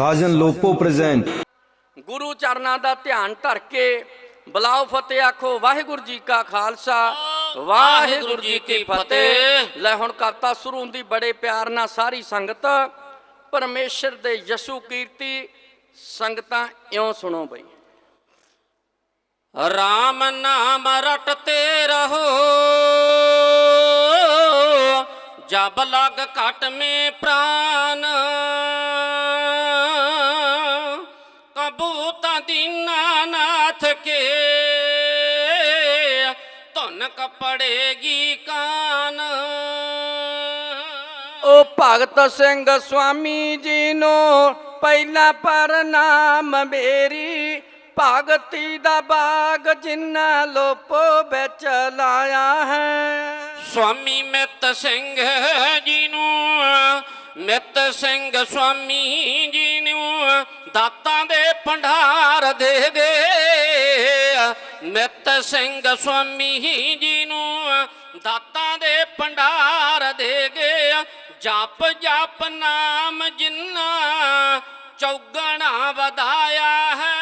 ਸਾਜਨ Lopo present. ਗੁਰੂ ਚਰਨਾਂ ਦਾ ਧਿਆਨ ਧਰ ਕੇ ਬਲਾਓ ਫਤਿਹ ਆਖੋ, ਵਾਹਿਗੁਰੂ ਜੀ ਕਾ ਖਾਲਸਾ, ਵਾਹਿਗੁਰੂ ਜੀ ਕੀ ਫਤਿਹ। ਲੈ ਹੁਣ ਕਰਤਾ ਸ਼ੁਰੂ ਹੁੰਦੀ ਬੜੇ ਪਿਆਰ ਨਾਲ ਸਾਰੀ ਸੰਗਤ। ਪਰਮੇਸ਼ਰ ਦੇ ਯਸੂ ਕੀਰਤੀ ਸੰਗਤਾਂ ਇਉਂ ਸੁਣੋ ਬਈ। ਰਾਮ ਨਾਮ ਰਟਤੇ ਰਹੋ, ਜਬ ਲਗ ਘਟ ਮੇ ਪ੍ਰਾਨ। ਕੇ ਧੁਨ ਕਪੜੇਗੀ ਕਾਨ। ਉਹ ਭਗਤ ਸਿੰਘ ਸਵਾਮੀ ਜੀ ਨੂੰ ਪਹਿਲਾ ਪ੍ਰਣਾਮ ਮੇਰੀ ਭਗਤੀ ਦਾ ਬਾਗ ਜਿੰਨਾ ਲੋਪੋ ਵਿੱਚ ਲਾਇਆ ਹੈ। ਸਵਾਮੀ ਮਿੱਤ ਸਿੰਘ ਜੀ ਨੂੰ ਮਿੱਤ ਸਿੰਘ ਸਵਾਮੀ ਜੀ ਨੂੰ ਦਾਤਾਂ ਦੇ ਭੰਡਾਰ ਦੇ ਗਏ ਮਿੱਤ ਸਿੰਘ ਸਵਾਮੀ ਜੀ ਨੂੰ ਦਾਤਾਂ ਦੇ ਭੰਡਾਰ ਦੇ ਗਏ। ਜਪ ਜਪ ਨਾਮ ਜਿੰਨਾ ਚੌਗਣਾ ਵਧਾਇਆ ਹੈ।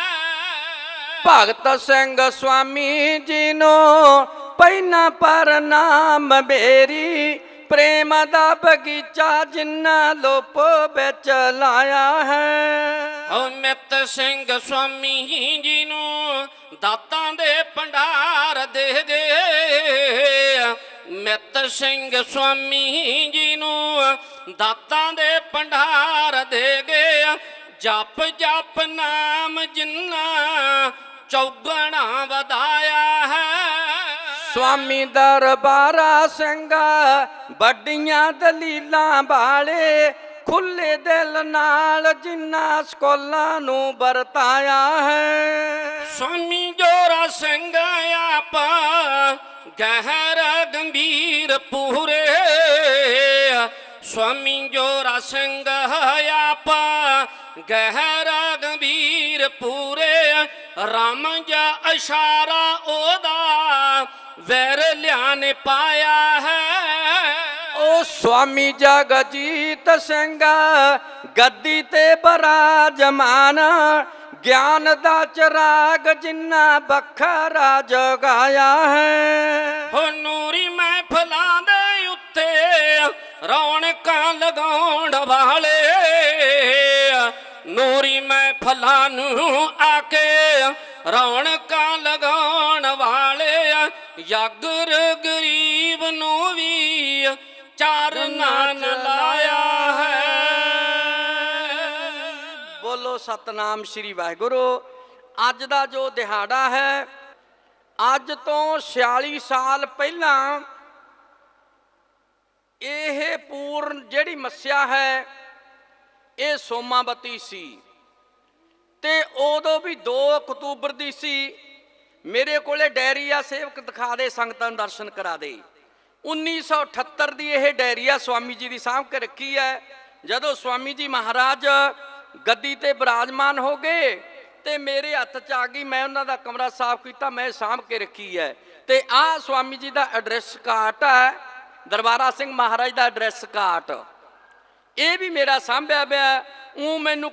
ਭਗਤ ਸਿੰਘ ਸਵਾਮੀ ਜੀ ਨੂੰ ਪਹਿਲਾ ਪ੍ਰਣਾਮ ਮੇਰੀ ਪ੍ਰੇਮ ਦਾ ਬਗੀਚਾ ਜਿੰਨਾ ਲੋਪੋ ਵਿੱਚ ਲਾਇਆ ਹੈ। ਓ ਮਿੱਤ ਸਿੰਘ ਸਵਾਮੀ ਜੀ ਨੂੰ ਦਾਤਾਂ ਦੇ ਭੰਡਾਰ ਦੇ ਦੇ। ਮਿੱਤ ਸਿੰਘ ਸਵਾਮੀ ਜੀ ਨੂੰ ਦਾਤਾਂ ਦੇ ਭੰਡਾਰ ਦੇ ਗਏ। ਜਪ ਜਪ ਨਾਮ ਜਿੰਨਾ ਚੌਗਣਾ ਵਧਾਇਆ ਹੈ। ਸਵਾਮੀ ਦਰਬਾਰਾ ਸਿੰਘ, ਵੱਡੀਆਂ ਦਲੀਲਾਂ ਵਾਲੇ ਖੁੱਲੇ ਦਿਲ ਨਾਲ ਜਿੰਨਾ ਸਕੋਲਾਂ ਨੂੰ ਵਰਤਾਇਆ ਹੈ। ਸਵਾਮੀ ਜੋਰਾ ਸਿੰਘ ਆਪਾ, ਗਹਿਰਾ ਗੰਭੀਰ ਪੂਰੇ। ਸਵਾਮੀ ਜੋਰਾ ਸਿੰਘ ਆਪ, ਗਹਿਰ ਗੰਭੀਰ ਪੂਰੇ। ਰਾਮ ਜਾ ਇਸ਼ਾਰਾ ਉਹਦਾ, ਵੈਰ ਲਿਆਨ ਪਾਇਆ ਹੈ। ਉਹ ਸਵਾਮੀ ਜਗਜੀਤ ਸਿੰਘ, ਗੱਦੀ ਤੇ ਬਰਾਜਮਾਨ, ਗਿਆਨ ਦਾ ਚਰਾਗ ਜਿੰਨਾ ਬਖਰਾ ਜਗਾਇਆ ਹੈ। ਹੋ ਨੂਰੀ ਮਹਿਫਲਾਂ ਦੇ ਉੱਤੇ ਰੌਣਕਾਂ ਲਗਾਉਣ ਵਾਲੇ, ਨੂਰੀ ਮਹਿਫਲਾਂ ਨੂੰ ਆ ਕੇ ਰੌਣਕਾਂ ਲਗਾਉਣ ਵਾਲੇ ਯਾਗਰ ਗਰੀਬ ਨੂੰ ਵੀ ਚਾਰਨਾਂ ਲਾਇਆ ਹੈ। ਬੋਲੋ ਸਤਨਾਮ ਸ੍ਰੀ ਵਾਹਿਗੁਰੂ। ਅੱਜ ਦਾ ਜੋ ਦਿਹਾੜਾ ਹੈ ਅੱਜ ਤੋਂ 46 ਸਾਲ ਪਹਿਲਾਂ ਇਹ ਪੂਰਨ ਜਿਹੜੀ ਮੱਸਿਆ ਹੈ ਇਹ ਸੋਮਾਵਤੀ ਸੀ। ਤੇ ਉਦੋਂ ਵੀ 2 ਅਕਤੂਬਰ ਦੀ ਸੀ। ਮੇਰੇ ਕੋਲੇ ਡਾਇਰੀ ਆ ਸੇਵਕ ਦਿਖਾ ਦੇ ਸੰਗਤਾਂ ਨੂੰ ਦਰਸ਼ਨ ਕਰਾ ਦੇ। 1978 ਦੀ ਇਹ ਡਾਇਰੀਆ ਸਵਾਮੀ ਜੀ ਦੀ ਸਾਂਭ ਕੇ ਰੱਖੀ ਹੈ। ਜਦੋਂ ਸਵਾਮੀ ਜੀ ਮਹਾਰਾਜ ਗੱਦੀ ਤੇ ਬਿਰਾਜਮਾਨ ਹੋ ਗਏ ਤੇ ਮੇਰੇ ਹੱਥ 'ਚ ਆ ਗਈ, ਮੈਂ ਉਹਨਾਂ ਦਾ ਕਮਰਾ ਸਾਫ਼ ਕੀਤਾ, ਮੈਂ ਸਾਂਭ ਕੇ ਰੱਖੀ ਹੈ। ਤੇ ਆਹ ਸਵਾਮੀ ਜੀ ਦਾ ਐਡਰੈਸ ਕਾਰਡ ਹੈ, ਦਰਬਾਰਾ ਸਿੰਘ ਮਹਾਰਾਜ ਦਾ ਐਡਰੈਸ ਕਾਰਡ ਇਹ ਵੀ ਮੇਰਾ ਸਾਂਭਿਆ ਪਿਆ ਉਹ ਮੈਨੂੰ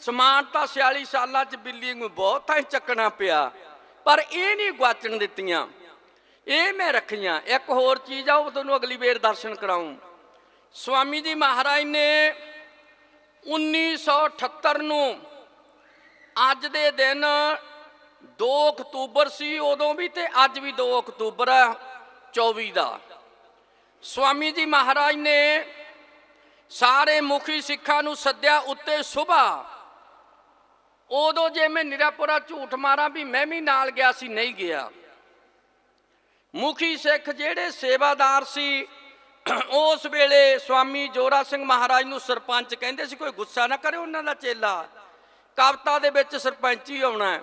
ਸਮਾਨ ਤਾਂ 46 ਸਾਲਾਂ ਚ ਬਿੱਲੀ ਨੂੰ ਬਹੁਤ ਤਾਂ ਚੱਕਣਾ ਪਿਆ, ਪਰ ਇਹ ਨਹੀਂ ਗਵਾਚਣ ਦਿੱਤੀਆਂ। ਇਹ ਮੈਂ ਰੱਖੀਆਂ। ਇੱਕ ਹੋਰ ਚੀਜ਼ ਆ, ਉਹ ਤੁਹਾਨੂੰ ਅਗਲੀ ਵੇਰ ਦਰਸ਼ਨ ਕਰਾਉਂ ਸਵਾਮੀ ਜੀ ਮਹਾਰਾਜ ਨੇ 1978 ਨੂੰ ਅੱਜ ਦੇ ਦਿਨ 2 ਅਕਤੂਬਰ ਸੀ, ਉਦੋਂ ਵੀ ਤੇ ਅੱਜ ਵੀ 2 ਅਕਤੂਬਰ ਹੈ 24 ਦਾ। ਸਵਾਮੀ ਜੀ ਮਹਾਰਾਜ ਨੇ ਸਾਰੇ ਮੁਖੀ ਸਿੱਖਾਂ ਨੂੰ ਸੱਦਿਆ ਉੱਤੇ ਸੁਬਾ। ਉਦੋਂ ਜੇ ਮੈਂ ਨਿਰਾਪੁਰਾ ਝੂਠ ਮਾਰਾਂ ਵੀ ਮੈਂ ਵੀ ਨਾਲ ਗਿਆ ਸੀ, ਨਹੀਂ ਗਿਆ। ਮੁਖੀ ਸਿੱਖ ਜਿਹੜੇ ਸੇਵਾਦਾਰ ਸੀ, ਉਸ ਵੇਲੇ ਸਵਾਮੀ ਜੋਰਾ ਸਿੰਘ ਮਹਾਰਾਜ ਨੂੰ ਸਰਪੰਚ ਕਹਿੰਦੇ ਸੀ, ਕੋਈ ਗੁੱਸਾ ਨਾ ਕਰੇ ਉਹਨਾਂ ਦਾ ਚੇਲਾ। ਕਵਤਾ ਦੇ ਵਿੱਚ ਸਰਪੰਚ ਹੀ ਆਉਣਾ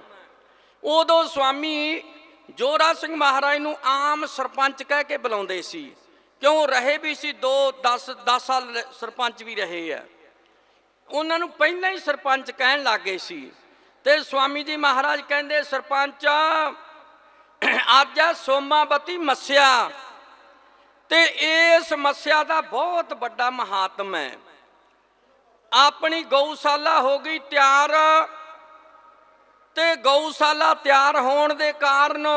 ਉਦੋਂ ਸਵਾਮੀ ਜੋਰਾ ਸਿੰਘ ਮਹਾਰਾਜ ਨੂੰ ਆਮ ਸਰਪੰਚ ਕਹਿ ਕੇ ਬੁਲਾਉਂਦੇ ਸੀ। ਕਿਉਂ? ਰਹੇ ਵੀ ਸੀ 2 10 10 ਸਾਲ ਸਰਪੰਚ ਵੀ ਰਹੇ ਆ। ਉਹਨਾਂ ਨੂੰ ਪਹਿਲਾਂ ਹੀ ਸਰਪੰਚ ਕਹਿਣ ਲੱਗੇ ਸੀ। ਤੇ ਸਵਾਮੀ ਜੀ ਮਹਾਰਾਜ ਕਹਿੰਦੇ, ਸਰਪੰਚ ਅੱਜ ਆ ਸੋਮਾਵਤੀ ਮੱਸਿਆ। ਤੇ ਇਸ ਮੱਸਿਆ ਦਾ ਬਹੁਤ ਵੱਡਾ ਮਹਾਤਮ ਹੈ। ਆਪਣੀ ਗਊਸ਼ਾਲਾ ਹੋ ਗਈ ਤਿਆਰ। ਤੇ ਗਊਸ਼ਾਲਾ ਤਿਆਰ ਹੋਣ ਦੇ ਕਾਰਨ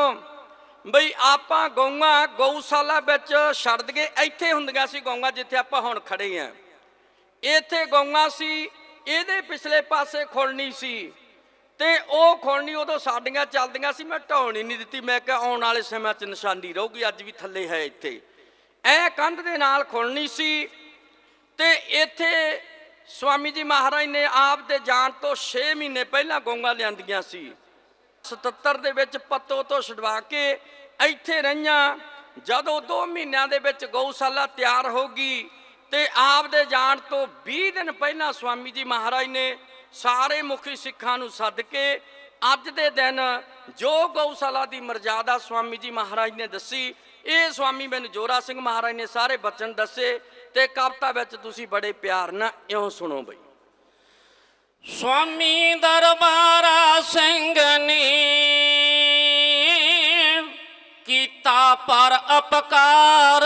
ਬਈ ਆਪਾਂ ਗਊਆਂ ਗਊਸ਼ਾਲਾ ਵਿੱਚ ਛੱਡ ਦਈਏ। ਇੱਥੇ ਹੁੰਦੀਆਂ ਸੀ ਗਊਆਂ ਜਿੱਥੇ ਆਪਾਂ ਹੁਣ ਖੜੇ ਆਂ ਇੱਥੇ ਗਊਆਂ ਸੀ, ਇਹਦੇ ਪਿਛਲੇ ਪਾਸੇ ਖੁਰਣੀ ਸੀ। ਤੇ ਉਹ ਖੁਰਣੀ ਉਦੋਂ ਸਾਡੀਆਂ ਚੱਲਦੀਆਂ ਸੀ, ਮੈਂ ਢਾਉਣ ਹੀ ਨਹੀਂ ਦਿੱਤੀ। ਮੈਂ ਕਿਹਾ ਆਉਣ ਵਾਲੇ ਸਮੇਂ 'ਚ ਨਿਸ਼ਾਨੀ ਰਹੂਗੀ, ਅੱਜ ਵੀ ਥੱਲੇ ਹੈ ਇੱਥੇ। ਐ ਕੰਧ ਦੇ ਨਾਲ ਖੋਲਣੀ ਸੀ ਤੇ ਇੱਥੇ ਸਵਾਮੀ ਜੀ ਮਹਾਰਾਜ ਨੇ ਆਪ ਦੇ ਜਾਣ ਤੋਂ 6 ਮਹੀਨੇ ਪਹਿਲਾਂ ਗਊਆਂ ਲਿਆਂਦੀਆਂ ਸੀ। 77 ਦੇ ਵਿੱਚ ਪੱਤੋ ਤੋਂ ਛਡਵਾ ਕੇ ਇੱਥੇ ਰਹੀਆਂ। ਜਦੋਂ 2 ਮਹੀਨਿਆਂ ਦੇ ਵਿੱਚ ਗਊਸ਼ਾਲਾ ਤਿਆਰ ਹੋ ਗਈ ਤੇ ਆਪ ਦੇ ਜਾਣ ਤੋਂ 20 ਦਿਨ ਪਹਿਲਾਂ ਸਵਾਮੀ ਜੀ ਮਹਾਰਾਜ ਨੇ ਸਾਰੇ ਮੁਖੀ ਸਿੱਖਾਂ ਨੂੰ ਸੱਦ ਕੇ ਅੱਜ ਦੇ ਦਿਨ ਜੋ ਗਊਸ਼ਾਲਾ ਦੀ ਮਰਜ਼ਾਦਾ ਸਵਾਮੀ ਜੀ ਮਹਾਰਾਜ ਨੇ ਦੱਸੀ, ਇਹ ਸਵਾਮੀ ਮੈਨੂੰ ਜੋਰਾ ਸਿੰਘ ਮਹਾਰਾਜ ਨੇ ਸਾਰੇ ਬਚਨ ਦੱਸੇ ਤੇ ਕਵਿਤਾ ਵਿੱਚ ਤੁਸੀਂ ਬੜੇ ਪਿਆਰ ਨਾਲ ਇਉਂ ਸੁਣੋ ਬਈ। ਸਵਾਮੀ ਦਰਬਾਰਾ ਸਿੰਘ ਨੇ ਕੀਤਾ ਪਰ ਅਪਕਾਰ।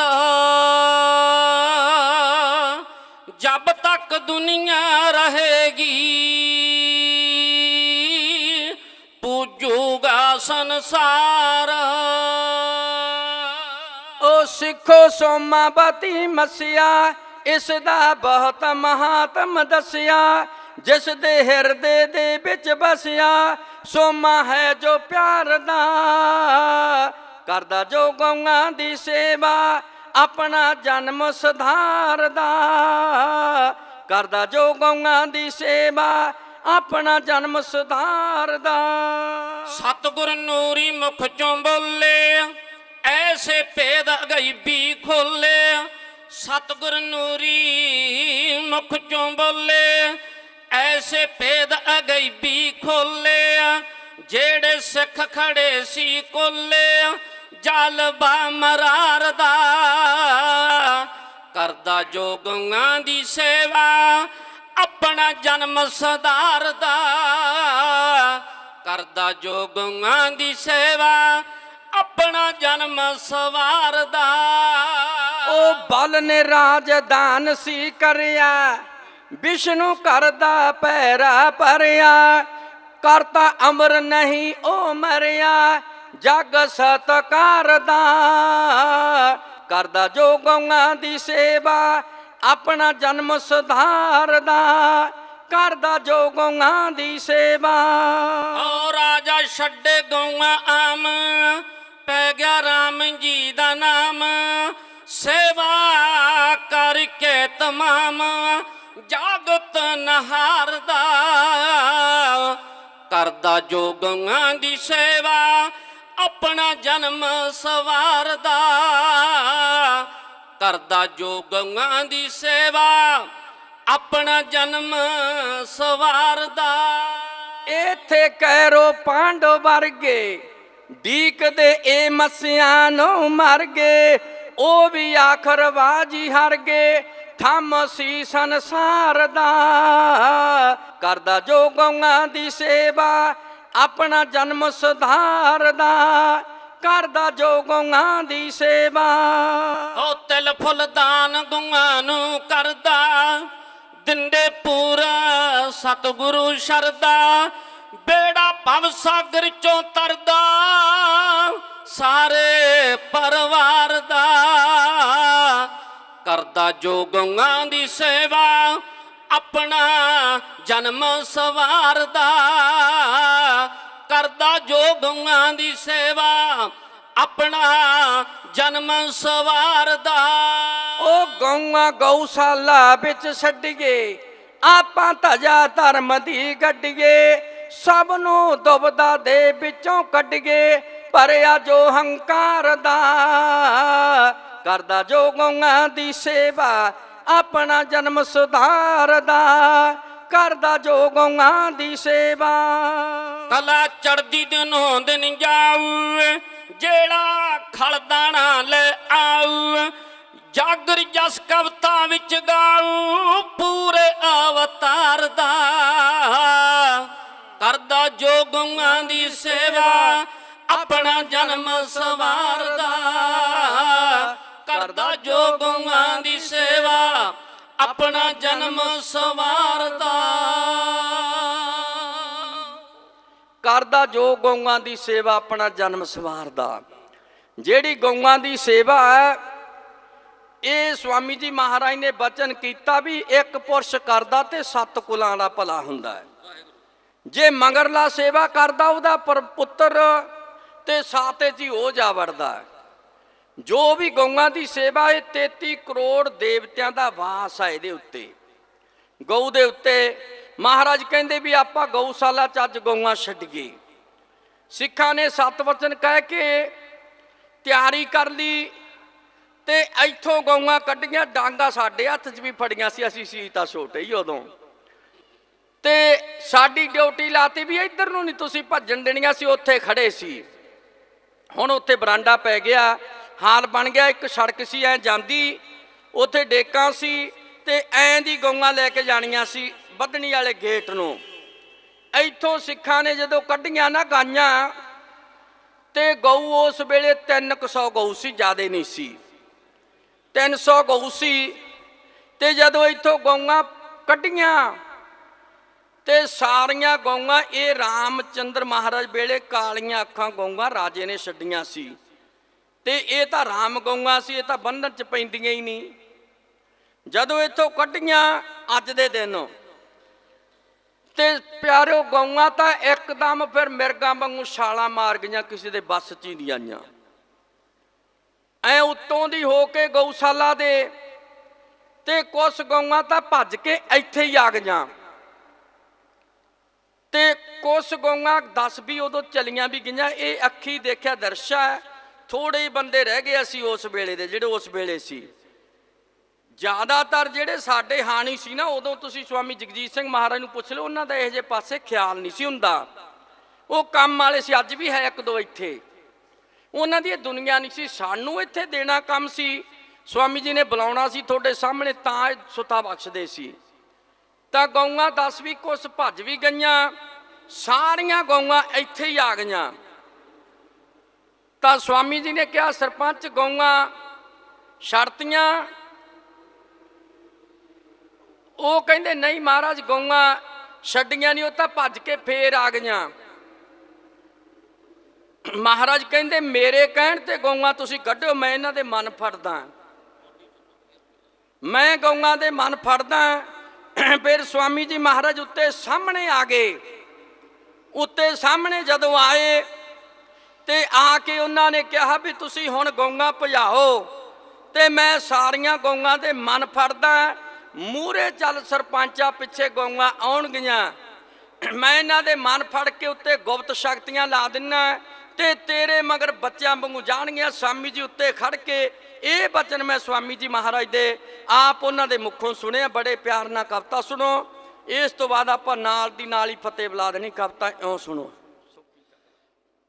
ਦੁਨੀਆ ਰਹੇਗੀ। ਪੂਜੂਗਾ ਸੰਸਾਰ। ਓ ਸਿੱਖੋ ਸੋਮਾਵਤੀ ਮਸਿਆ ਇਸ ਦਾ ਬਹੁਤ ਮਹਾਤਮ ਦੱਸਿਆ। ਜਿਸ ਦੇ ਹਿਰਦੇ ਦੇ ਵਿੱਚ ਬਸਿਆ, ਸੋਮਾ ਹੈ ਜੋ ਪਿਆਰ ਦਾ। ਕਰਦਾ ਜੋ ਗਊਆਂ ਦੀ ਸੇਵਾ, ਆਪਣਾ ਜਨਮ ਸੁਧਾਰਦਾ। ਕਰਦਾ ਜੋ ਗਊਆਂ ਦੀ ਸੇਵਾ, ਆਪਣਾ ਜਨਮ ਸੁਧਾਰਦਾ। ਸਤਗੁਰ ਨੂਰੀ ਮੁਖ ਚੋਂ ਬੋਲੇ, ਐਸੇ ਭੇਦ ਗਈਬੀ ਖੋਲੇ। ਸਤਗੁਰ ਨੂਰੀ ਮੁਖ ਚੋਂ ਬੋਲੇ, ਐਸੇ ਭੇਦ ਅਗਈਬੀ ਖੋਲੇ। ਜਿਹੜੇ ਸਿੱਖ ਖੜੇ ਸੀ ਕੋਲੇ, ਜਲ ਬਾ ਮਰਾਰ ਦਾ ਕਰਦਾ ਜੋ ਦੀ ਸੇਵਾ, ਆਪਣਾ ਜਨਮ ਸਧਾਰਦਾ। ਕਰਦਾ ਜੋ ਦੀ ਸੇਵਾ, ਆਪਣਾ ਜਨਮ ਸਵਾਰਦਾ। ਉਹ ਬਲ ਨੇ ਰਾਜਦਾਨ ਸੀ ਕਰਿਆ, ਵਿਸ਼ਨੂੰ ਕਰਦਾ ਪੈਰਾ ਭਰਿਆ। ਕਰਤਾ ਅਮਰ ਨਹੀਂ ਉਹ ਮਰਿਆ, ਜਗ ਸਤਕਾਰ ਦਾ। ਕਰਦਾ ਜੋ ਗਊਆਂ ਦੀ ਸੇਵਾ, ਆਪਣਾ ਜਨਮ ਸੁਧਾਰਦਾ, ਕਰਦਾ ਜੋ ਗਊਆਂ ਦੀ ਸੇਵਾ। ਓ ਰਾਜਾ ਛੱਡੇ ਗਊਆਂ ਆਮ, ਪੈ ਗਿਆ ਰਾਮ ਜੀ ਦਾ ਨਾਮ। ਸੇਵਾ ਕਰਕੇ ਤਮਾਮ, ਜਾਗਤ ਨਹਾਰਦਾ। ਕਰਦਾ ਜੋ ਗਊਆਂ ਦੀ ਸੇਵਾ ਆਪਣਾ ਜਨਮ ਸਵਾਰਦਾ ਕਰਦਾ ਜੋ ਗਊਆਂ ਦੀ ਸੇਵਾ, ਆਪਣਾ ਜਨਮ ਸਵਾਰਦਾ ਇੱਥੇ ਕੈਰੋ ਪਾਂਡੋ ਵਰਗੇ ਡੀਕਦੇ ਏ ਮਸਿਆਂ ਨੂੰ ਮਰ ਗਏ ਉਹ ਵੀ ਆਖਰ ਬਾਜੀ ਹਰ ਗਏ ਥਮ ਸੀ ਸੰਸਾਰ ਦਾ। ਕਰਦਾ ਜੋ ਗਊਆਂ ਦੀ ਸੇਵਾ ਆਪਣਾ ਜਨਮ ਸੁਧਾਰਦਾ ਕਰਦਾ ਜੋ ਗਊਆਂ ਦੀ ਸੇਵਾ। ਉਹ ਤਿਲ ਫੁੱਲ ਦਾਨ ਗੁਆਂ ਨੂੰ ਕਰਦਾ, ਦਿੰਦੇ ਪੂਰਾ ਸਤਿਗੁਰੂ ਸ਼ਰਦਾ। ਬੇੜਾ ਭਵ ਸਾਗਰ ਚੋਂ ਤਰਦਾ, ਸਾਰੇ ਪਰਿਵਾਰ ਦਾ। ਕਰਦਾ ਜੋ ਗੰਗਾ ਦੀ ਸੇਵਾ ਆਪਣਾ ਜਨਮ ਸਵਾਰਦਾ ਕਰਦਾ ਜੋ ਗੰਗਾ ਦੀ ਸੇਵਾ, ਆਪਣਾ ਜਨਮ ਸਵਾਰਦਾ ਉਹ ਗਊਆਂ ਗਊਸ਼ਾਲਾ ਵਿੱਚ ਛੱਡੀਏ, ਆਪਾਂ ਧਜਾ ਧਰਮ ਦੀ ਗੱਡੀਏ। ਸਭ ਨੂੰ ਦੁਬਦਾ ਦੇ ਵਿੱਚੋਂ ਕੱਢੀਏ, ਭਰਿਆ ਜੋ ਹੰਕਾਰ ਦਾ। ਕਰਦਾ ਜੋ ਗਊਆਂ ਦੀ ਸੇਵਾ ਆਪਣਾ ਜਨਮ ਸੁਧਾਰਦਾ, ਕਰਦਾ ਜੋ ਗਊਆਂ ਦੀ ਸੇਵਾ। ਕਲਾ ਚੜਦੀ ਦਿਨ ਦਿਨੋਂ ਦਿਨ ਜਾਊ, ਜਿਹੜਾ ਖਲਦਾਣਾ ਲੈ ਆਊ, ਜਾਗਰ ਜਸ ਕਵਤਾ ਵਿੱਚ ਗਾਉ ਪੂਰੇ ਅਵਤਾਰ ਦਾ। ਕਰਦਾ ਜੋ ਗਊਆਂ ਦੀ ਸੇਵਾ, ਆਪਣਾ ਜਨਮ ਸਵਾਰਦਾ। ਕਰਦਾ ਜੋ ਗਊਆਂ ਦੀ ਸੇਵਾ, ਆਪਣਾ ਜਨਮ ਸਵਾਰਦਾ ਕਰਦਾ ਜੋ ਗਊਆਂ ਦੀ ਸੇਵਾ, ਆਪਣਾ ਜਨਮ ਸਵਾਰਦਾ। ਜਿਹੜੀ ਗਊਆਂ ਦੀ ਸੇਵਾ ਹੈ, ਇਹ ਸਵਾਮੀ ਜੀ ਮਹਾਰਾਜ ਨੇ ਬਚਨ ਕੀਤਾ ਵੀ ਇੱਕ ਪੁਰਸ਼ ਕਰਦਾ ਤੇ ਸੱਤ ਕੁਲਾਂ ਦਾ ਭਲਾ ਹੁੰਦਾ ਹੈ। ਜੇ ਮੰਗਰਲਾ ਸੇਵਾ ਕਰਦਾ, ਉਹਦਾ ਪਰ ਪੁੱਤਰ ਤੇ ਸਾਤੇ ਜੀ ਹੋ ਜਾ ਵੜਦਾ ਹੈ। ਜੋ ਵੀ ਗਊਆਂ ਦੀ ਸੇਵਾ ਇਹ 33 ਕਰੋੜ ਦੇਵਤਿਆਂ ਦਾ ਵਾਸ ਹੈ ਇਹਦੇ ਉੱਤੇ। ਗਊ ਦੇ ਉੱਤੇ ਮਹਾਰਾਜ ਕਹਿੰਦੇ ਵੀ ਆਪਾਂ ਗਊਸ਼ਾਲਾ ਚ ਅੱਜ ਗਊਆਂ ਛੱਡੀਏ। ਸਿੱਖਾਂ ਨੇ ਸੱਤ ਵਚਨ ਕਹਿ ਕੇ ਤਿਆਰੀ ਕਰ ਲਈ ਤੇ ਇੱਥੋਂ ਗਊਆਂ ਕੱਢੀਆਂ, ਡਾਂਗਾ ਸਾਡੇ ਹੱਥ 'ਚ ਵੀ ਫੜੀਆਂ ਸੀ, ਅਸੀਂ ਸੀ ਤਾਂ ਛੋਟੇ ਹੀ ਉਦੋਂ। ਤੇ ਸਾਡੀ ਡਿਊਟੀ ਲਾਤੀ ਵੀ ਇੱਧਰ ਨੂੰ ਨਹੀਂ ਤੁਸੀਂ ਭੱਜਣ ਦੇਣੀਆਂ ਸੀ, ਉੱਥੇ ਖੜੇ ਸੀ। ਹੁਣ ਉੱਥੇ ਬਰਾਂਡਾ ਪੈ ਗਿਆ। ਹਾਲ ਬਣ ਗਿਆ, ਇੱਕ ਸੜਕ ਸੀ, ਐ ਜਾਂਦੀ, ਉੱਥੇ ਡੇਕਾਂ ਸੀ ਤੇ ਐਂ ਦੀ ਗਊਆਂ ਲੈ ਕੇ ਜਾਣੀਆਂ ਸੀ ਬੱਧਣੀ ਵਾਲੇ ਗੇਟ ਨੂੰ। ਇੱਥੋਂ ਸਿੱਖਾਂ ਨੇ ਜਦੋਂ ਕੱਢੀਆਂ ਨਾ ਗਾਈਆਂ ਤੇ ਗਊ ਉਸ ਵੇਲੇ 300 ਗਊ ਸੀ, ਜਿਆਦੇ ਨਹੀਂ ਸੀ। 300 ਗਊ ਸੀ ਤੇ ਜਦੋਂ ਇੱਥੋਂ ਗਊਆਂ ਕੱਢੀਆਂ ਤੇ ਸਾਰੀਆਂ ਗਊਆਂ, ਇਹ ਰਾਮਚੰਦਰ ਮਹਾਰਾਜ ਵੇਲੇ ਕਾਲੀਆਂ ਅੱਖਾਂ ਗਊਆਂ ਰਾਜੇ ਨੇ ਛੱਡੀਆਂ ਸੀ। ਤੇ ਇਹ ਤਾਂ ਰਾਮ ਗਊਆਂ ਸੀ, ਇਹ ਤਾਂ ਬੰਧਨ ਚ ਪੈਂਦੀਆਂ ਹੀ ਨਹੀਂ। ਜਦੋਂ ਇੱਥੋਂ ਕੱਢੀਆਂ ਅੱਜ ਦੇ ਦਿਨ। ਤੇ ਪਿਆਰਿਓ ਗਊਆਂ ਤਾਂ ਇੱਕਦਮ ਫਿਰ ਮਿਰਗਾਂ ਵਾਂਗੂ ਛਾਲਾਂ ਮਾਰ ਗਈਆਂ, ਕਿਸੇ ਦੇ ਬੱਸ ਚ ਹੀ ਨਹੀਂ ਆਈਆਂ। ਐ ਉੱਤੋਂ ਦੀ ਹੋ ਕੇ ਗਊਸ਼ਾਲਾ ਦੇ ਤੇ ਕੁਛ ਗਊਆਂ ਤਾਂ ਭੱਜ ਕੇ ਇੱਥੇ ਹੀ ਆ ਗਈਆਂ। ਤੇ ਕੁਛ ਗਊਆਂ 10 ਵੀ ਉਦੋਂ ਚਲੀਆਂ ਵੀ ਗਈਆਂ, ਇਹ ਅੱਖੀ ਦੇਖਿਆ ਦਰਸ਼ਾ ਹੈ। ਥੋੜੇ ਹੀ ਬੰਦੇ ਰਹਿ ਗਏ ਅਸੀਂ ਉਸ ਵੇਲੇ ਦੇ, ਜਿਹੜੇ ਉਸ ਵੇਲੇ ਸੀ। ਜ਼ਿਆਦਾਤਰ ਜਿਹੜੇ ਸਾਡੇ ਹਾਣੀ ਸੀ ਨਾ, ਉਦੋਂ ਤੁਸੀਂ ਸਵਾਮੀ ਜਗਜੀਤ ਸਿੰਘ ਮਹਾਰਾਜ ਨੂੰ ਪੁੱਛ ਲਓ, ਉਹਨਾਂ ਦਾ ਇਹੋ ਜਿਹੇ ਪਾਸੇ ਖਿਆਲ ਨਹੀਂ ਸੀ ਹੁੰਦਾ। ਉਹ ਕੰਮ ਵਾਲੇ ਸੀ, ਅੱਜ ਵੀ ਹੈ ਇੱਕ ਦੋ ਇੱਥੇ। ਉਹਨਾਂ ਦੀ ਇਹ ਦੁਨੀਆ ਨਹੀਂ ਸੀ, ਸਾਨੂੰ ਇੱਥੇ ਦੇਣਾ ਕੰਮ ਸੀ। ਸਵਾਮੀ ਜੀ ਨੇ ਬੁਲਾਉਣਾ ਸੀ ਤੁਹਾਡੇ ਸਾਹਮਣੇ, ਤਾਂ ਇਹ ਸੁੱਤਾ ਬਖਸ਼ਦੇ ਸੀ। ਤਾਂ ਗਊਆਂ 10 ਵੀ ਕੁਛ, ਭੱਜ ਵੀ ਗਈਆਂ। ਸਾਰੀਆਂ ਗਊਆਂ ਇੱਥੇ ਹੀ ਆ ਗਈਆਂ। ਤਾਂ ਸਵਾਮੀ ਜੀ ਨੇ ਕਿਹਾ, ਸਰਪੰਚ ਗਊਆਂ ਛੜਤੀਆਂ। ਉਹ ਕਹਿੰਦੇ, ਨਹੀਂ ਮਹਾਰਾਜ, ਗਊਆਂ ਛੱਡੀਆਂ ਨਹੀਂ ਉਹ ਤਾਂ ਭੱਜ ਕੇ ਫੇਰ ਆ ਗਈਆਂ। ਮਹਾਰਾਜ ਕਹਿੰਦੇ, ਮੇਰੇ ਕਹਿਣ ਤੇ ਗਊਆਂ ਤੁਸੀਂ ਕੱਢੋ ਮੈਂ ਇਹਨਾਂ ਦੇ ਮਨ ਫੜਦਾ। ਮੈਂ ਗਊਆਂ ਦੇ ਮਨ ਫੜਦਾ। ਫਿਰ ਸਵਾਮੀ ਜੀ ਮਹਾਰਾਜ ਉੱਤੇ ਸਾਹਮਣੇ ਆ ਗਏ। ਉੱਤੇ ਸਾਹਮਣੇ ਜਦੋਂ ਆਏ ਤੇ ਆ ਕੇ ਉਹਨਾਂ ਨੇ ਕਿਹਾ ਵੀ ਤੁਸੀਂ ਹੁਣ ਗਊਆਂ ਭਜਾਓ ਤੇ ਮੈਂ ਸਾਰੀਆਂ ਗਊਆਂ ਦੇ ਮਨ ਫੜਦਾ ਮੂਰੇ ਚੱਲ ਸਰਪੰਚਾ ਪਿੱਛੇ ਗਊਆਂ ਆਉਣਗੀਆਂ। ਮੈਂ ਇਹਨਾਂ ਦੇ ਮਨ ਫੜ ਕੇ ਉੱਤੇ ਗੁਪਤ ਸ਼ਕਤੀਆਂ ਲਾ ਦਿੰਨਾ ਤੇ ਤੇਰੇ ਮਗਰ ਬੱਚਿਆਂ ਵਾਂਗੂ ਜਾਣਗੀਆਂ, ਸਵਾਮੀ ਜੀ ਉੱਤੇ ਖੜ ਕੇ ਇਹ ਬਚਨ ਮੈਂ ਸਵਾਮੀ ਜੀ ਮਹਾਰਾਜ ਦੇ ਆਪ ਉਹਨਾਂ ਦੇ ਮੁਖੋਂ ਸੁਣਿਆ, ਬੜੇ ਪਿਆਰ ਨਾਲ ਕਵਿਤਾ ਸੁਣੋ। ਇਸ ਤੋਂ ਬਾਅਦ ਆਪਾਂ ਨਾਲ ਦੀ ਨਾਲ ਹੀ ਫਤਿਹ ਬੁਲਾ ਦੇਣੀ, ਕਵਿਤਾ ਇਉਂ ਸੁਣੋ।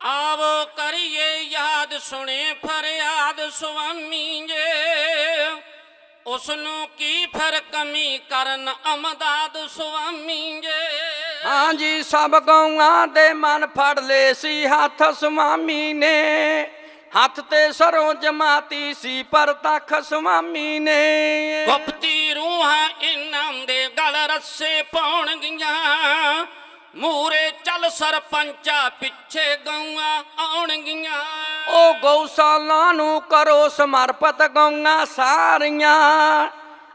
ਆਵੋ ਕਰੀਏ ਯਾਦ ਸੁਣੇ ਫਰਿਆਦ ਸੁਆਮੀ ਜੇ। ਉਸ ਨੂੰ ਕੀ ਫਿਰ ਕਮੀ ਕਰਨ ਅਮਦਾਦ ਸੁਆਮੀ ਜੇ। ਹਾਂਜੀ ਸਭ ਗਊਆਂ ਦੇ ਮਨ ਫੜ ਲਏ ਸੀ ਹੱਥ ਸੁਆਮੀ ਨੇ। ਹੱਥ ਤੇ ਸਰੋਂ ਜਮਾਤੀ ਸੀ ਪਰ ਤਖ ਸੁਆਮੀ ਨੇ। ਗੁਪਤੀ ਰੂਹਾਂ ਇਹਨਾਂ ਦੇ ਗਲ ਰੱਸੇ ਪਾਉਣ ਗੀਆਂ ਮੂਰੇ ਚੱਲ ਸਰਪੰਚਾ ਪਿੱਛੇ ਗਊਆਂ ਆਉਣਗੀਆਂ। ਉਹ ਗਊਸ਼ਾਲਾ ਨੂੰ ਕਰੋ ਸਮਰਪਿਤ ਗਊਆਂ ਸਾਰੀਆਂ।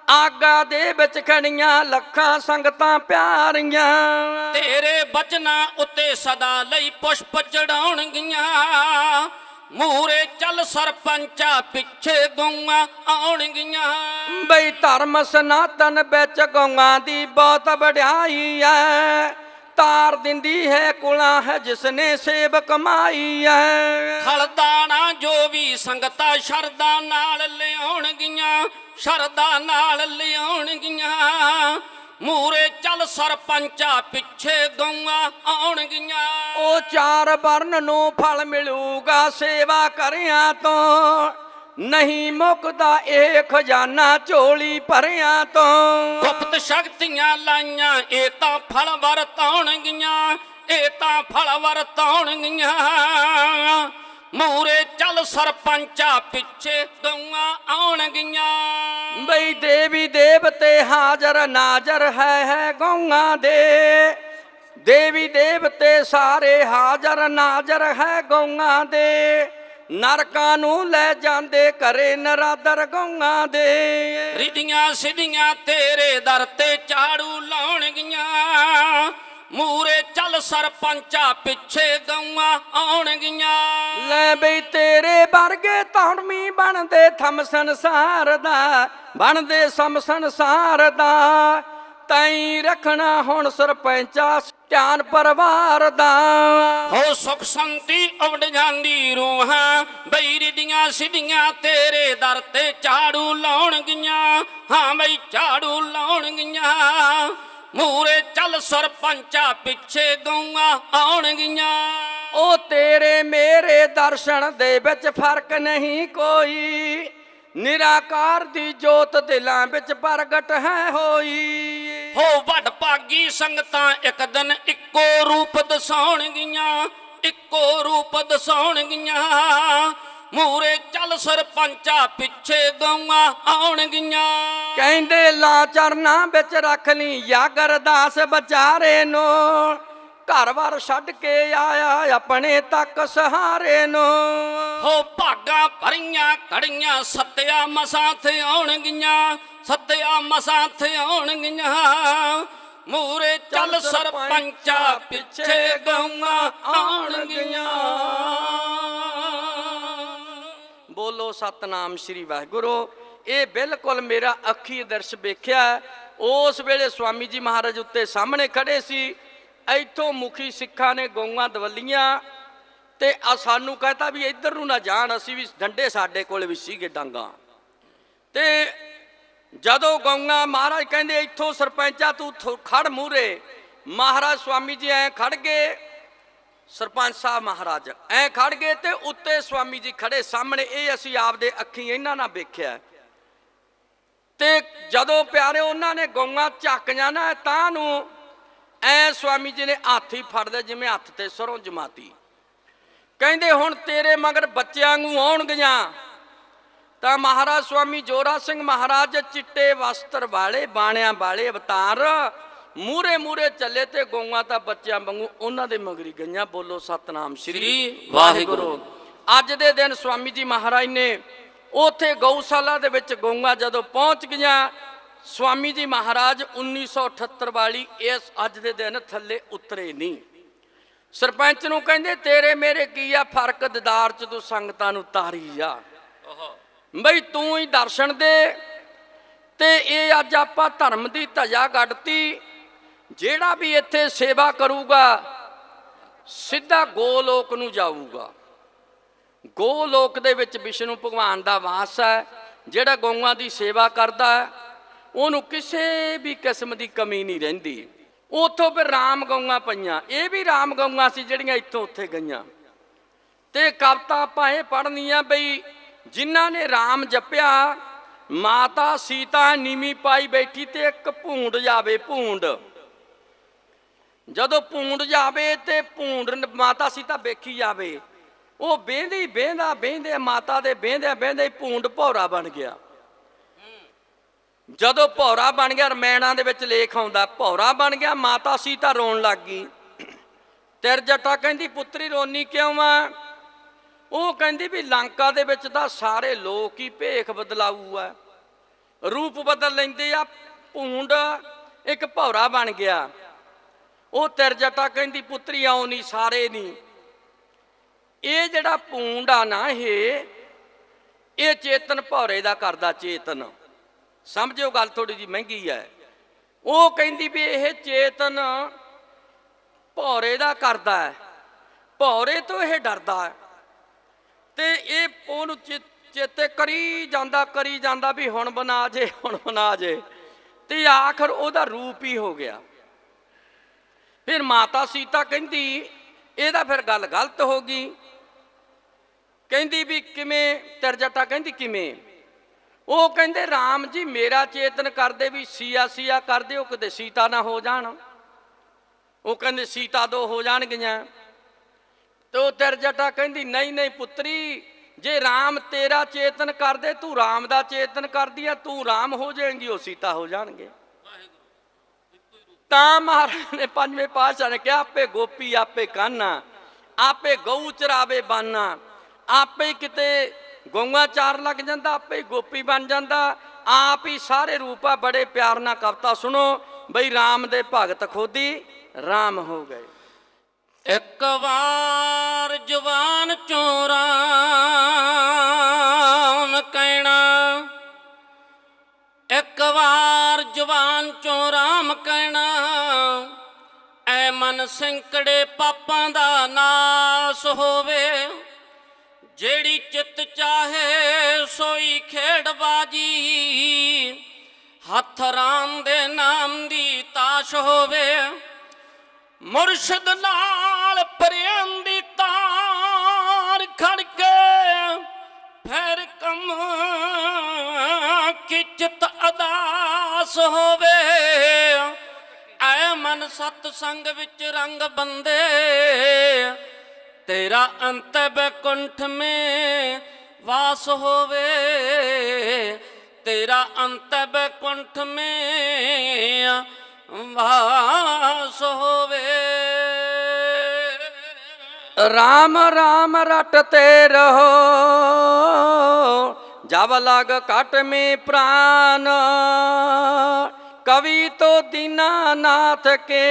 ਆਗਾ ਦੇ ਵਿੱਚ ਖੜੀਆਂ ਲੱਖਾਂ ਸੰਗਤਾਂ ਪਿਆਰੀਆਂ। ਤੇਰੇ ਬਚਨਾਂ ਉੱਤੇ ਸਦਾ ਲਈ ਪੁਸ਼ਪ ਚੜਾਉਣਗੀਆਂ। ਮੂਰੇ ਚੱਲ ਸਰਪੰਚਾ ਪਿੱਛੇ ਗਊਆਂ ਆਉਣਗੀਆਂ। ਬਈ ਧਰਮ ਸਨਾਤਨ ਵਿੱਚ ਗਊਆਂ ਦੀ ਬਹੁਤ ਵਡਿਆਈ ਐ। ਤਾਰ ਦਿੰਦੀ ਹੈ ਕੁਲਾਂ ਹੈ ਜਿਸਨੇ ਸੇਵ ਕਮਾਈ ਐ ਹਲਦਾਣਾ ਜੋ ਵੀ ਸੰਗਤਾਂ ਸ਼ਰਦਾ ਨਾਲ ਲਿਆਉਣਗੀਆਂ ਸ਼ਰਦਾ ਨਾਲ ਲਿਆਉਣਗੀਆਂ। ਮੂਰੇ ਚੱਲ ਸਰਪੰਚਾ ਪਿੱਛੇ ਗਊਆਂ ਆਉਣਗੀਆਂ। ਉਹ ਚਾਰ ਵਰਨ ਨੂੰ ਫਲ ਮਿਲੂਗਾ ਸੇਵਾ ਕਰਿਆਂ ਤੋਂ। ਨਹੀਂ ਮੁੱਕਦਾ ਇਹ ਖਜ਼ਾਨਾ ਝੋਲੀ ਭਰਿਆਂ ਤੋਂ। ਗੁਪਤ ਸ਼ਕਤੀਆਂ ਲਾਈਆਂ ਇਹ ਤਾਂ ਫਲ ਵਰਤਾਉਣਗੀਆਂ ਇਹ ਤਾਂ ਫਲ ਵਰਤਾਉਣਗੀਆਂ। ਮੂਰੇ ਚੱਲ ਸਰਪੰਚਾ ਪਿੱਛੇ ਗਊਆਂ ਆਉਣਗੀਆਂ। ਬਈ ਦੇਵੀ ਦੇਵਤੇ ਹਾਜ਼ਰ ਨਾਜ਼ਰ ਹੈ ਹੈ ਗਊਆਂ ਦੇ। ਦੇਵੀ ਦੇਵਤੇ ਸਾਰੇ ਹਾਜ਼ਰ ਨਾਜ਼ਰ ਹੈ ਗਊਆਂ ਦੇ। ਨਰਕਾਂ ਨੂੰ ਲੈ ਜਾਂਦੇ ਘਰੇ ਨਰਾਦਰ ਗਊਆਂ ਦੇ। ਰਿਧੀਆਂ ਸਿਧੀਆਂ ਤੇਰੇ ਦਰ ਤੇ ਝਾੜੂ ਲਾਉਣਗੀਆਂ। ਮੂਰੇ ਚੱਲ ਸਰਪੰਚਾ ਪਿੱਛੇ ਗਊਆਂ ਆਉਣਗੀਆਂ। ਲੈ ਬਈ ਤੇਰੇ ਵਰਗੇ ਧਰਮੀ ਬਣਦੇ ਥਮ ਸੰਸਾਰ ਦਾ ਬਣਦੇ ਸਮ ਸੰਸਾਰ ਦਾ। ਤੈਂ ਰੱਖਣਾ ਹੁਣ ਸਰਪੰਚਾ ਧਿਆਨ ਪਰਿਵਾਰ ਦਾ। ਹੋ ਸੁਖ ਸੰਤੀ ਉਵੜ ਜਾਂਦੀ ਰੂਹਾਂ ਬਈ ਰਿਧੀਆਂ ਸਿਧੀਆਂ ਤੇਰੇ ਦਰ ਤੇ ਝਾੜੂ ਲਾਉਣਗੀਆਂ। ਹਾਂ ਬਈ ਝਾੜੂ ਲਾਉਣਗੀਆਂ। ਮੂਰੇ ਚੱਲ ਸਰਪੰਚਾ ਪਿੱਛੇ ਗਊਆਂ ਆਉਣਗੀਆਂ। ਉਹ ਤੇਰੇ ਮੇਰੇ ਦਰਸ਼ਨ ਦੇ ਵਿੱਚ ਫ਼ਰਕ ਨਹੀਂ ਕੋਈ। ਨਿਰਾਕਾਰ ਦੀ ਜੋਤ ਦਿਲਾਂ ਵਿੱਚ ਪ੍ਰਗਟ ਹੈ ਹੋਈ। ਹੋ ਵੱਡ ਭਾਗੀ ਸੰਗਤਾਂ ਇੱਕ ਦਿਨ ਇੱਕੋ ਰੂਪ ਦਸਾਉਣਗੀਆਂ ਇੱਕੋ ਰੂਪ ਦਸਾਉਣਗੀਆਂ। ਮੂਰੇ ਚੱਲ ਸਰਪੰਚਾ ਪਿੱਛੇ ਗਊਆਂ ਆਉਣਗੀਆਂ। ਕਹਿੰਦੇ ਲਾ ਚਰਨਾਂ ਵਿੱਚ ਰੱਖ ਲਈ ਯਾਗਰਦਾਸ ਵਿਚਾਰੇ ਨੂੰ ਘਰ-ਬਾਰ ਛੱਡ ਕੇ ਆਇਆ ਆਪਣੇ ਤੱਕ ਸਹਾਰੇ ਨੂੰ। ਹੋ ਭਾਗਾ ਭਰੀਆਂ ਕੜੀਆਂ ਸੱਤਿਆ ਮਸਾਂ ਤੇ ਆਉਣਗੀਆਂ ਸੱਤਿਆ ਮਸਾਂ ਤੇ ਆਉਣਗੀਆਂ। ਮੂਰੇ ਚੱਲ ਸਰਪੰਚਾ ਪਿੱਛੇ ਗਊਆਂ ਆਉਣਗੀਆਂ। ਬੋਲੋ ਸਤਨਾਮ ਸ੍ਰੀ ਵਾਹਿਗੁਰੂ ਇਹ ਬਿਲਕੁਲ ਮੇਰਾ ਅੱਖੀ ਦਰਸ਼ ਵੇਖਿਆ। ਉਸ ਵੇਲੇ ਸਵਾਮੀ ਜੀ ਮਹਾਰਾਜ ਉੱਤੇ ਸਾਹਮਣੇ ਖੜੇ ਸੀ। ਇੱਥੋਂ ਮੁਖੀ ਸਿੱਖਾਂ ਨੇ ਗਊਆਂ ਦਵੱਲੀਆਂ ਤੇ ਆ ਸਾਨੂੰ ਕਹਤਾ ਵੀ ਇੱਧਰ ਨੂੰ ਨਾ ਜਾਣ, ਅਸੀਂ ਵੀ ਡੰਡੇ ਸਾਡੇ ਕੋਲ ਵੀ ਸੀਗੇ ਡਾਂਗਾ। ਤੇ ਜਦੋਂ ਗਊਆਂ ਮਹਾਰਾਜ ਕਹਿੰਦੇ ਇੱਥੋਂ ਸਰਪੰਚਾ ਤੂੰ ਖੜ ਮੂਰੇ ਮਹਾਰਾਜ ਸਵਾਮੀ ਜੀ ਐ ਖੜ ਗਏ, ਸਰਪੰਚ ਸਾਹਿਬ ਮਹਾਰਾਜ ਐ ਖੜ ਗਏ ਤੇ ਉੱਤੇ ਸਵਾਮੀ ਜੀ ਖੜੇ ਸਾਹਮਣੇ, ਇਹ ਅਸੀਂ ਆਪਦੇ ਅੱਖੀਂ ਇਹਨਾਂ ਨਾਲ ਵੇਖਿਆ। ਤੇ ਜਦੋਂ ਪਿਆਰੇ ਉਹਨਾਂ ਨੇ ਗਊਆਂ ਚੱਕੀਆਂ ਜਾਣਾ ਤਾਂ ਨੂੰ ਐ ਸਵਾਮੀ ਜੀ ਨੇ ਹੱਥ ਹੀ ਫੜਦੇ ਜਿਵੇਂ ਹੱਥ ਤੇ ਸਰੋਂ ਜਮਾਤੀ। ਕਹਿੰਦੇ ਹੁਣ ਤੇਰੇ ਮਗਰ ਬੱਚਿਆਂ ਨੂੰ ਆਉਣਗੀਆਂ। ਤਾਂ ਮਹਾਰਾਜ ਸਵਾਮੀ ਜੋਰਾ ਸਿੰਘ ਮਹਾਰਾਜ ਚਿੱਟੇ ਵਸਤਰ ਵਾਲੇ ਬਾਣਿਆਂ ਵਾਲੇ ਅਵਤਾਰ ਮੂਰੇ ਮੂਰੇ ਚੱਲੇ ਤੇ ਗਊਆਂ ਤਾਂ ਬੱਚਿਆਂ ਵਾਂਗੂ ਉਹਨਾਂ ਦੇ ਮਗਰੀ ਗਈਆਂ। ਬੋਲੋ ਸਤਨਾਮ ਸ੍ਰੀ ਵਾਹਿਗੁਰੂ। ਅੱਜ ਦੇ ਦਿਨ ਸਵਾਮੀ ਜੀ ਮਹਾਰਾਜ ਨੇ ਉਥੇ ਗਊਸ਼ਾਲਾ ਦੇ ਵਿੱਚ ਗਊਆਂ ਜਦੋਂ ਪਹੁੰਚ ਗਈਆਂ ਸਵਾਮੀ ਜੀ ਮਹਾਰਾਜ 1978 ਵਾਲੀ ਇਸ ਅੱਜ ਦੇ ਦਿਨ ਥੱਲੇ ਉਤਰੇ ਨਹੀਂ। ਸਰਪੰਚ ਨੂੰ ਕਹਿੰਦੇ ਤੇਰੇ ਮੇਰੇ ਕੀ ਆ? ਫ਼ਰਕ ਦਿਦਾਰ ਚ ਤੂੰ ਸੰਗਤਾਂ ਨੂੰ ਤਾਰੀ ਆ। ਬਈ ਤੂੰ ਹੀ ਦਰਸ਼ਨ ਦੇ ਤੇ ਇਹ ਅੱਜ ਆਪਾਂ ਧਰਮ ਦੀ ਧਜਾ ਗੱਡਤੀ ਜਿਹੜਾ ਵੀ ਇੱਥੇ ਸੇਵਾ ਕਰੂਗਾ ਸਿੱਧਾ ਗੋਲੋਕ ਨੂੰ ਜਾਊਗਾ। ਗੋਲੋਕ ਦੇ ਵਿੱਚ ਵਿਸ਼ਨੂੰ ਭਗਵਾਨ ਦਾ ਵਾਸ ਹੈ ਜਿਹੜਾ ਗਊਆਂ ਦੀ ਸੇਵਾ ਕਰਦਾ ਹੈ। ਉਹਨੂੰ ਕਿਸੇ ਵੀ ਕਿਸਮ ਦੀ ਕਮੀ ਨਹੀਂ ਰਹਿੰਦੀ। ਉਥੋਂ ਫਿਰ ਰਾਮ ਗਊਆਂ ਪਈਆਂ। ਇਹ ਵੀ ਰਾਮ ਗਊਆਂ ਸੀ ਜਿਹੜੀਆਂ ਇੱਥੋਂ ਉੱਥੇ ਗਈਆਂ। ਤੇ ਕਵਿਤਾ ਆਪਾਂ ਇਹ ਪੜ੍ਹਨੀ ਆ ਬਈ, ਜਿਨ੍ਹਾਂ ਨੇ ਰਾਮ ਜਪਿਆ, ਮਾਤਾ ਸੀਤਾ ਨੀਵੀਂ ਪਾਈ ਬੈਠੀ ਤੇ ਇੱਕ ਭੂੰਡ ਜਾਵੇ ਭੂੰਡ। ਜਦੋਂ ਭੂੰਡ ਜਾਵੇ ਤੇ ਭੂੰਡ ਮਾਤਾ ਸੀਤਾ ਵੇਖੀ ਜਾਵੇ, ਉਹ ਬਹਿੰਦੀ, ਬਹਿੰਦਾ, ਬਹਿੰਦੇ ਮਾਤਾ ਦੇ ਬਹਿੰਦੇ ਬਹਿੰਦੇ ਭੂੰਡ ਭੌਰਾ ਬਣ ਗਿਆ। ਜਦੋਂ ਭੌਰਾ ਬਣ ਗਿਆ ਰਮੈਣਾ ਦੇ ਵਿੱਚ ਲੇਖ ਆਉਂਦਾ, ਭੌਰਾ ਬਣ ਗਿਆ, ਮਾਤਾ ਸੀਤਾ ਰੋਣ ਲੱਗ ਗਈ। ਤਿਰਜਟਾ ਕਹਿੰਦੀ, ਪੁੱਤਰੀ ਰੋਣੀ ਕਿਉਂ ਆ? ਉਹ ਕਹਿੰਦੀ ਵੀ ਲੰਕਾ ਦੇ ਵਿੱਚ ਤਾਂ ਸਾਰੇ ਲੋਕ ਹੀ ਭੇਖ ਬਦਲਾਊ ਆ। ਰੂਪ ਬਦਲ ਲੈਂਦੇ ਆ, ਭੂੰਡ, ਇੱਕ ਭੌਰਾ ਬਣ ਗਿਆ। ਉਹ ਤਿਰਜਟਾ ਕਹਿੰਦੀ, ਪੁੱਤਰੀ ਆਉ ਨਹੀਂ ਸਾਰੇ ਨਹੀਂ ਇਹ ਜਿਹੜਾ ਭੂੰਡ ਆ ਨਾ ਇਹ ਇਹ ਚੇਤਨ ਭੌਰੇ ਦਾ ਕਰਦਾ ਚੇਤਨ। ਸਮਝਿਓ ਗੱਲ ਥੋੜੀ ਜੀ ਮਹਿੰਗੀ ਹੈ। ਉਹ ਕਹਿੰਦੀ ਵੀ ਇਹ ਚੇਤਨ ਭੌਰੇ ਦਾ ਕਰਦਾ ਹੈ। ਭੌਰੇ ਤੋਂ ਇਹ ਡਰਦਾ ਹੈ। ਤੇ ਇਹ ਉਹਨੂੰ ਚੇ- ਚੇਤੇ ਕਰੀ ਜਾਂਦਾ ਕਰੀ ਜਾਂਦਾ ਵੀ ਹੁਣ ਬਣਾ ਜੇ, ਹੁਣ ਬਣਾ ਜੇ। ਤੇ ਆਖਰ ਉਹਦਾ ਰੂਪ ਹੀ ਹੋ ਗਿਆ। ਫਿਰ ਮਾਤਾ ਸੀਤਾ ਕਹਿੰਦੀ, ਇਹਦਾ ਫਿਰ ਗੱਲ ਗਲਤ ਹੋ ਗਈ। ਕਹਿੰਦੀ ਵੀ ਕਿਵੇਂ, ਤਰਜਟਾ ਕਹਿੰਦੀ ਕਿਵੇਂ? ਉਹ ਕਹਿੰਦੇ RAM ਜੀ, ਮੇਰਾ ਚੇਤਨ ਕਰਦੇ ਵੀ ਸੀਆ ਸੀਆ ਕਰਦੇ, ਉਹ ਕਿਤੇ ਸੀਤਾ ਨਾ ਹੋ ਜਾਣ। ਉਹ ਕਹਿੰਦੇ, ਸੀਤਾ ਦੋ ਹੋ ਜਾਣਗੀਆਂ। ਤੇ ਉਹ ਤਿਰਜਟਾ ਕਹਿੰਦੀ, ਨਹੀਂ ਨਹੀਂ ਪੁੱਤਰੀ, ਜੇ ਰਾਮ ਤੇਰਾ ਚੇਤਨ ਕਰਦੇ, ਤੂੰ ਰਾਮ ਦਾ ਚੇਤਨ ਕਰਦੀ ਆ, ਤੂੰ ਰਾਮ ਹੋ ਜਾਏਂਗੀ, ਉਹ ਸੀਤਾ ਹੋ ਜਾਣਗੇ। ਤਾਂ ਮਹਾਰਾਜ ਨੇ ਪੰਜਵੇਂ ਪਾਤਸ਼ਾਹ ਨੇ ਕਿਹਾ, ਆਪੇ ਗੋਪੀ, ਆਪੇ ਕਾਨਾ ਆਪੇ ਗਊ ਚਰਾਵੇ ਬਾਨਾ ਆਪੇ ਕਿਤੇ ਗਊਆਂ ਚਾਰ ਲੱਗ ਜਾਂਦਾ, ਆਪੇ ਹੀ ਗੋਪੀ ਬਣ ਜਾਂਦਾ। ਆਪ ਹੀ ਸਾਰੇ ਰੂਪਾ ਬੜੇ ਪਿਆਰ ਨਾਲ ਕਵਤਾ ਸੁਣੋ। ਬਈ ਰਾਮ ਦੇ ਭਗਤ ਖੋਦੀ, ਰਾਮ ਹੋ ਗਏ। ਇੱਕ ਵਾਰ ਜਵਾਨ ਚੋਰਾਂ ਕਹਿਣਾ, ਇੱਕ ਵਾਰ ਜਵਾਨ ਚੋਂ ਰਾਮ ਕਹਿਣਾ, ਐ ਮਨ ਸਿੰਕੜੇ ਪਾਪਾਂ ਦਾ ਨਾਸ ਹੋਵੇ। ਜਿਹੜੀ ਚਿੱਤ ਚਾਹੇ ਸੋਈ ਖੇਡ ਬਾਜੀ ਹੱਥ ਰਾਮ ਦੇ ਨਾਮ ਦੀ ਤਾਸ਼ ਹੋਵੇ, ਮੁਰਸ਼ਿਦ ਨਾਲ ਪ੍ਰੇਮ ਦੀ ਤਾਰ ਖੜਕੇ ਫਿਰ ਕਮ ਕਿਚਤ ਅਦਾਸ ਹੋਵੇ। ਐ ਮਨ ਸਤ ਸੰਗ ਵਿੱਚ ਰੰਗ ਬੰਦੇ ਤੇਰਾ ਅੰਤ ਬੈਕੁੰਠ ਮੇ ਵਾਸ ਹੋਵੇ। ਤੇਰਾ ਅੰਤ ਬੈਕੁੰਠ ਮੇ ਵਾਸ ਹੋਵੇ। ਰਾਮ ਰਾਮ ਰਟਤੇ ਰਹੋ। ਜਬ ਲਗ ਕਟ ਮੇ ਪ੍ਰਾਨ। ਕਵੀ ਤੋ ਦੀਨਾਨਾਥ ਕੇ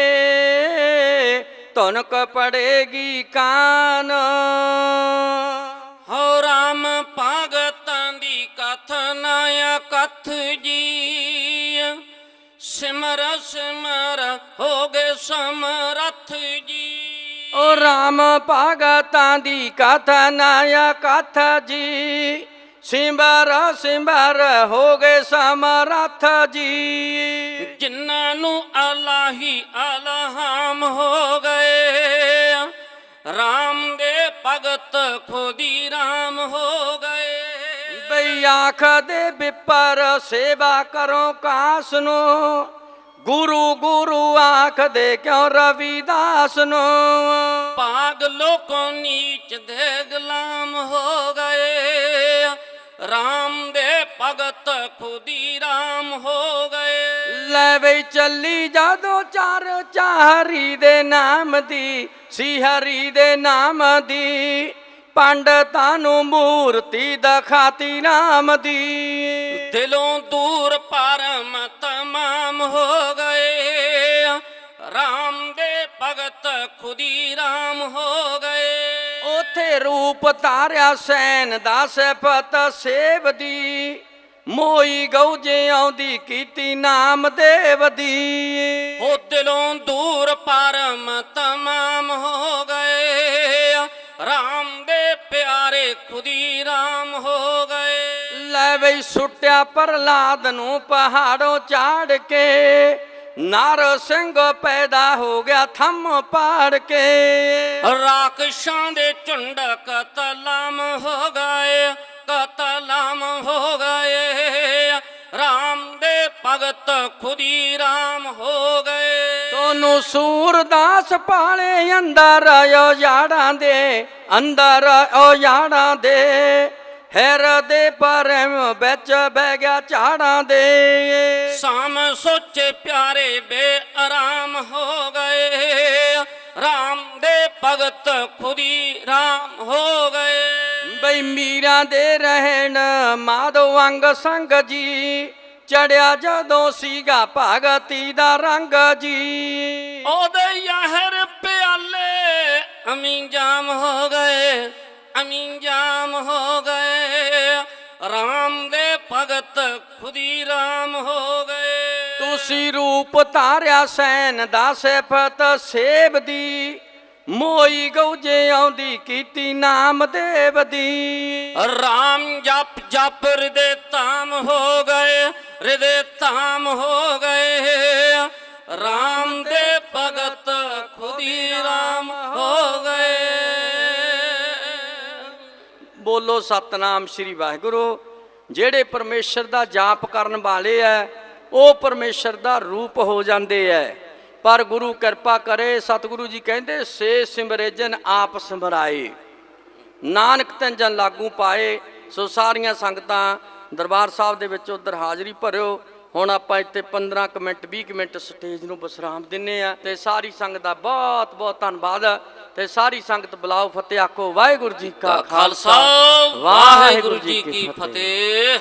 ਤੁਨਕ ਪੜੇਗੀ ਕਾਨ। ਹੋ ਰਾਮ ਭਗਤਾਂ ਦੀ ਕਥਨਾ ਕਥ ਜੀ ਸਿਮਰ ਸਿਮਰ ਹੋ ਗਏ ਸਮਰਥ ਜੀ ਓ ਰਾਮ ਭਗਤਾਂ ਦੀ ਕਥਾ ਨਾਇਆ ਕਥਾ ਜੀ ਸਿੰਬਰ ਸਿੰਬਰ ਹੋ ਗਏ ਸਮਰਥ ਜੀ ਜਿਨ੍ਹਾਂ ਨੂੰ ਅਲਾਹੀ ਅਲਹਾਮ ਹੋ ਗਏ ਰਾਮ ਦੇ ਭਗਤ ਖੁਦੀ ਰਾਮ ਹੋ ਗਏ। ਬਈ ਆਖ ਦੇ ਵਿਪਰ ਸੇਵਾ ਕਰੋ ਕਾਸ ਨੂੰ। ਗੁਰੂ ਗੁਰੂ ਆਖ ਦੇ ਕਿਉਂ ਰਵਿਦਾਸ ਨੂੰ। ਭਾਗ ਲੋਕੋ ਨੀਚ ਦੇ ਗੁਲਾਮ ਹੋ ਗਏ। ਰਾਮ ਦੇ ਭਗਤ ਖੁਦੀ ਰਾਮ ਹੋ ਗਏ। ਲੈ ਬਈ ਚੱਲੀ ਜਦੋਂ ਚਾਰ ਚਾਹਰੀ ਦੇ ਨਾਮ ਦੀ ਸੀ ਹਰੀ ਦੇ ਨਾਮ ਦੀ। ਪੰਡਤਾਂ ਨੂੰ ਮੂਰਤੀ ਦਿਖਾਤੀ ਨਾਮ ਦੀ। ਦਿਲੋਂ ਦੂਰ ਪਰਮ ਤਮਾਮ ਹੋ ਗਏ। ਰਾਮ ਦੇ ਭਗਤ ਖੁਦੀ ਰਾਮ ਹੋ ਗਏ। ਉਥੇ ਰੂਪ ਧਾਰਿਆ ਸੈਨ ਦਾ ਸਿਫਤ ਸੇਵ ਦੀ। ਮੋਈ ਗਉ ਜੇ ਆਉਂਦੀ ਕੀਤੀ ਨਾਮ ਦੇਵ ਦੀ। ਉਹ ਦਿਲੋਂ ਦੂਰ ਪਰਮ ਤਮਾਮ ਹੋ ਗਏ ਰਾਮ ਦੇ ਪਿਆਰੇ ਖੁਦੀ ਰਾਮ ਹੋ ਗਏ। ਲੈ ਬਈ ਸੁੱਟਿਆ ਪ੍ਰਲਾਦ ਨੂੰ ਪਹਾੜੋਂ ਚਾੜ ਕੇ ਨਰ ਸਿੰਘ ਪੈਦਾ ਹੋ ਗਿਆ ਥੰਮ ਪਾੜ ਕੇ। ਰਾਖਸ਼ਾਂ ਦੇ ਝੁੰਡ ਕਤਲਾਮ ਹੋ ਗਏ ਕਤਲਾਮ ਹੋ ਗਏ। ਰਾਮ ਦੇ ਭਗਤ ਖੁਦੀ ਰਾਮ ਹੋ ਗਏ। ਤੋਨੂੰ ਸੂਰਦਾਸ ਪਾਲੇ ਅੰਦਰ ਆਇਓ ਯਾੜਾਂ ਦੇ ਅੰਦਰ ਆਇਓ ਯਾੜਾਂ ਦੇ। ਹੈਰ ਦੇ ਪਰਮ ਵਿੱਚ ਬਹਿ ਗਿਆ ਝਾੜਾਂ ਦੇ। ਸਾਮ ਸੋਚੇ ਪਿਆਰੇ ਬੇਆਰਾਮ ਹੋ ਗਏ। ਰਾਮ ਦੇ ਭਗਤ ਖੁਦੀ ਰਾਮ ਹੋ ਗਏ। ਬਈ ਮੀਰਾਂ ਦੇ ਰਹਿਣ ਮਾਧੋ ਅੰਗ ਸੰਗ ਜੀ ਚੜਿਆ ਜਦੋਂ ਸੀਗਾ ਭਗਤੀ ਦਾ ਰੰਗ ਜੀ। ਉਹਦੇ ਯਾਹਰ ਪਿਆਲੇ ਅਮੀਂ ਜਾਮ ਹੋ ਗਏ ਅਮੀਂ ਜਾਮ ਹੋ ਗਏ। ਰਾਮ ਦੇ ਭਗਤ ਖੁਦੀ ਰਾਮ ਹੋ ਗਏ। ਤੁਸੀਂ ਰੂਪ ਧਾਰਿਆ ਸੈਨ ਦਾ ਸਿਫਤ ਸੇਬ ਦੀ ਮੋਈ ਗਉਜੇ ਆਉਂਦੀ ਕੀਤੀ ਨਾਮ ਦੇਵ ਦੀ। ਰਾਮ ਜਪ ਜਪ ਹਿਰਦੇ ਤਾਮ ਹੋ ਗਏ ਹਿਰਦੇ ਤਾਮ ਹੋ ਗਏ। ਰਾਮ ਦੇ ਭਗਤ ਖੁਦੀ ਰਾਮ ਹੋ ਗਏ। ਬੋਲੋ ਸਤਨਾਮ ਸ੍ਰੀ ਵਾਹਿਗੁਰੂ ਜਿਹੜੇ ਪਰਮੇਸ਼ਰ ਦਾ ਜਾਪ ਕਰਨ ਵਾਲੇ ਐ ਉਹ ਪਰਮੇਸ਼ਰ ਦਾ ਰੂਪ ਹੋ ਜਾਂਦੇ ਐ। ਪਰ ਗੁਰੂ ਕਿਰਪਾ ਕਰੇ, ਸਤਿਗੁਰੂ ਜੀ ਕਹਿੰਦੇ, ਸੇ ਸਿਮਰੇਜਨ ਆਪ ਸਿਮਰਾਏ। ਨਾਨਕ ਤੰਜਨ ਲਾਗੂ ਪਾਏ, ਸੋ ਸਾਰੀਆਂ ਸੰਗਤਾਂ ਦਰਬਾਰ ਸਾਹਿਬ ਦੇ ਵਿੱਚ ਉਧਰ ਹਾਜ਼ਰੀ ਭਰਿਓ। ਹੁਣ ਆਪਾਂ ਇੱਥੇ 15 ਕੁ ਮਿੰਟ 20 ਕੁ ਮਿੰਟ ਸਟੇਜ ਨੂੰ ਵਿਸਰਾਮ ਦਿੰਨੇ ਆ ਤੇ ਸਾਰੀ ਸੰਗਤ ਦਾ ਬਹੁਤ ਬਹੁਤ ਧੰਨਵਾਦ। ਤੇ ਸਾਰੀ ਸੰਗਤ ਬੁਲਾਓ, ਫਤਿਹ ਆਖੋ, ਵਾਹਿਗੁਰੂ ਜੀ ਕਾ ਖਾਲਸਾ। ਵਾਹਿਗੁਰੂ ਜੀ ਕੀ ਫਤਿਹ।